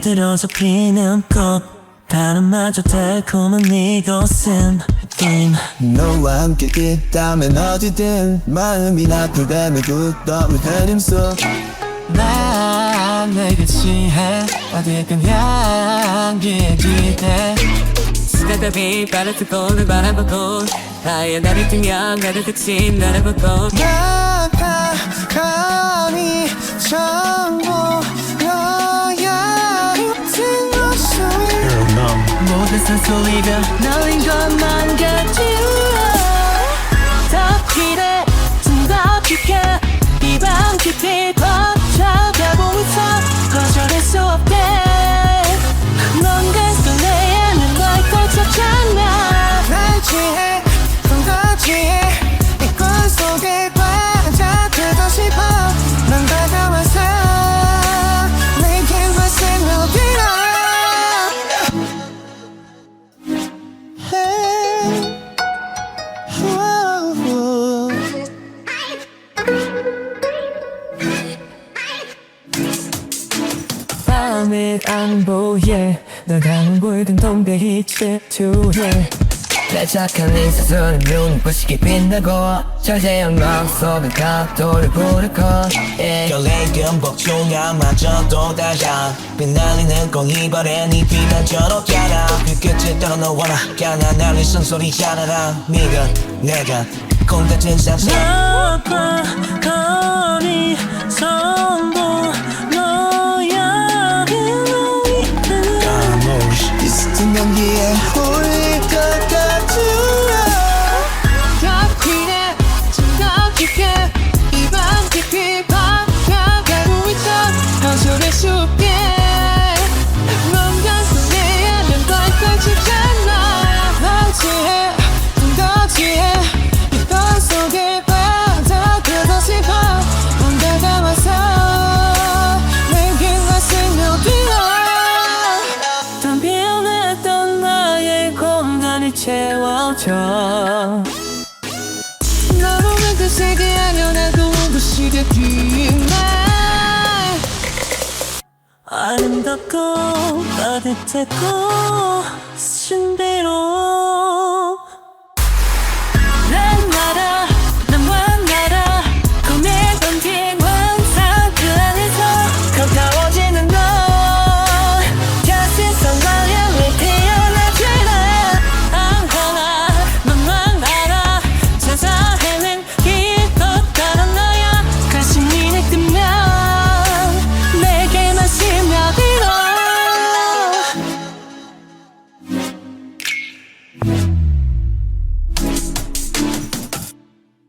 곁들여져 피는 꽃 바람마저 달콤한 이곳은 게임 너와 함께 있다면 어디든 마음이 아프다면 굿더블 흐름 속난 내게 취해 어디든 향기에 기대. 스타트업이 발을 뜨고 널 바라보고 하얀 날이 뜨면 나를 득신 날아보고 모든 산소리가 너인 것만 같아 밤에 안 보여 널 가는 보이던 동대이 질투해. 내 착한 이 사슬은 눈부시게 빛나고 막 속에 각도를 부르고 yeah. 결례금 복숭아마저도 달아 빛날리는 꽁이발에 네 빛나처럼 없잖아 그 끝에 떠나 너와 나 향한 날리 쓴소리잖아 네가 내가 꿈 같은 상상 채워줘 널 오면 그 세계 나도 눈부시게 빛나 아름답고 따뜻했고 신비로워